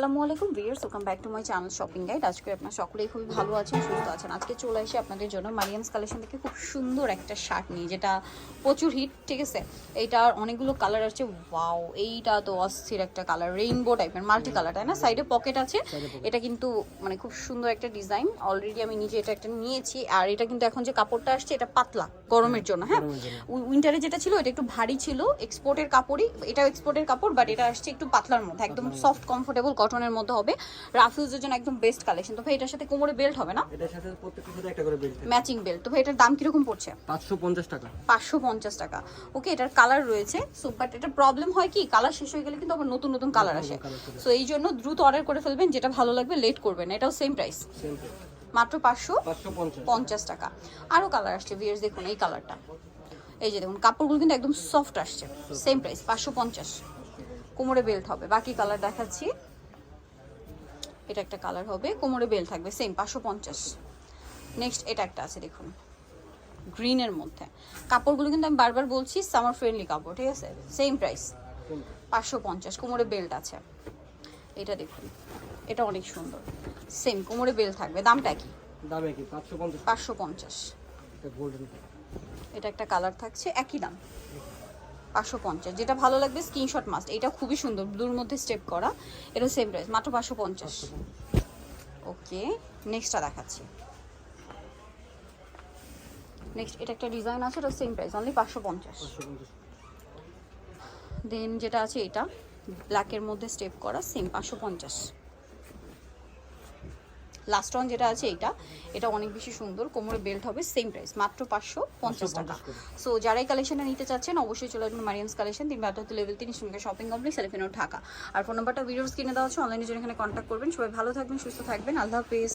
আসসালামু আলাইকুম viewers welcome back to my channel shopping guide. আজকে আপনারা সকলেই খুবই ভালো আছেন সুস্থ আছেন। আজকে চলে এসে আপনাদের জন্য মারিয়ামস কালেকশন থেকে খুব সুন্দর একটা শার্ট নিয়ে যেটা প্রচুর হিট ঠিক আছে? এইটার অনেকগুলো কালার আছে ওয়াও এইটা তো অস্থির একটা কালার রেইনবো টাইপের মাল্টি কালার তাই না? সাইডে পকেট আছে। এটা কিন্তু মানে খুব সুন্দর একটা ডিজাইন অলরেডি আমি নিজে এটা একটা নিয়েছি আর এটা কিন্তু এখন যে কাপড়টা আসছে এটা পাতলা গরমের জন্য হ্যাঁ? উইন্টারে যেটা ছিল এটা একটু ভারী ছিল এক্সপোর্টের কাপড়ই এটাও এক্সপোর্টের কাপড় বাট এটা আসছে একটু পাতলার মধ্যে একদম সফট কমফোর্টেবল কটনের মধ্যে হবে। রাফিউজের জন্য একদম বেস্ট কালেকশন তো ভাই এটার সাথে কোমরে বেল্ট হবে না? এটার সাথে প্রত্যেকটার সাথে একটা করে বেল্ট ম্যাচিং বেল্ট তো ভাই এটার দাম কীরকম পড়ছে? পাঁচশো পঞ্চাশ টাকা। পাঁচশো পঞ্চাশ টাকা। ওকে এটার কালার রয়েছে। সো বাট এটা প্রবলেম হয় কি? কালার শেষ হয়ে গেলে কিন্তু আবার নতুন নতুন কালার আসে। সো এই জন্য দ্রুত অর্ডার করে ফেলবেন। যেটা ভালো লাগবে লেট করবেন। না। এটাও সেম প্রাইস সেম মাত্র পাঁচশো পঞ্চাশ টাকা। আরও কালার আসছে ভিয়ার্স দেখুন এই কালারটা এই যে দেখুন কাপড়গুলো কিন্তু একদম সফট আসছে। সেম প্রাইস পাঁচশো পঞ্চাশ। কোমরে বেল্ট হবে। বাকি কালার দেখাচ্ছি। এটা একটা কালার হবে। কোমরে বেল্ট থাকবে সেম পাঁচশো পঞ্চাশ। নেক্সট এটা একটা আছে দেখুন। গ্রিনের মধ্যে। কাপড়গুলো কিন্তু আমি বারবার বলছি সামার ফ্রেন্ডলি কাপড় ঠিক আছে? সেম প্রাইস পাঁচশো পঞ্চাশ কোমরে বেল্ট আছে। এটা দেখুন এটা অনেক সুন্দর। সেম কোমরে বেল্ট থাকবে। দামটা কি? দামে কি পাঁচশো পঞ্চাশ। পাঁচশো পঞ্চাশ। এটা একটা কালার থাকছে একই দাম। পাঁচশো পঞ্চাশ। যেটা ভালো লাগবে স্ক্রিনশট মাস্ট এটা খুবই সুন্দর ব্লুর মধ্যে স্টেপ করা। এটা সেম প্রাইস মাত্র পাঁচশো পঞ্চাশ। ওকে নেক্সটটা দেখাচ্ছি। নেক্সট এটা একটা ডিজাইন আছে এটা সেম প্রাইস অনলি পাঁচশো পঞ্চাশ। পাঁচশো পঞ্চাশ। দেন যেটা আছে এটা ব্ল্যাকের মধ্যে স্টেপ করা সেম পাঁচশো পঞ্চাশ। লাস্ট ওয়ান যেটা আছে এটা এটা অনেক বেশি সুন্দর কোমরে বেল্ট হবে সেম প্রাইস মাত্র পাঁচশো পঞ্চাশ টাকা। সো যারাই কালেকশনটা নিতে চাচ্ছেন অবশ্যই চলে আসবেন মারিয়ামস কালেকশন তিন বাটাতে লেভেল তিন সঙ্গে শপিং কমপ্লেক্স এলিফেনো ঢাকা। আর ফোন নাম্বারটা ভিডিওস কিনে দেওয়া আছে অনলাইনে জন্য এখানে কন্ট্যাক্ট করবেন। সবাই ভালো থাকবেন সুস্থ থাকবেন। আল্লাহ হাফেজ।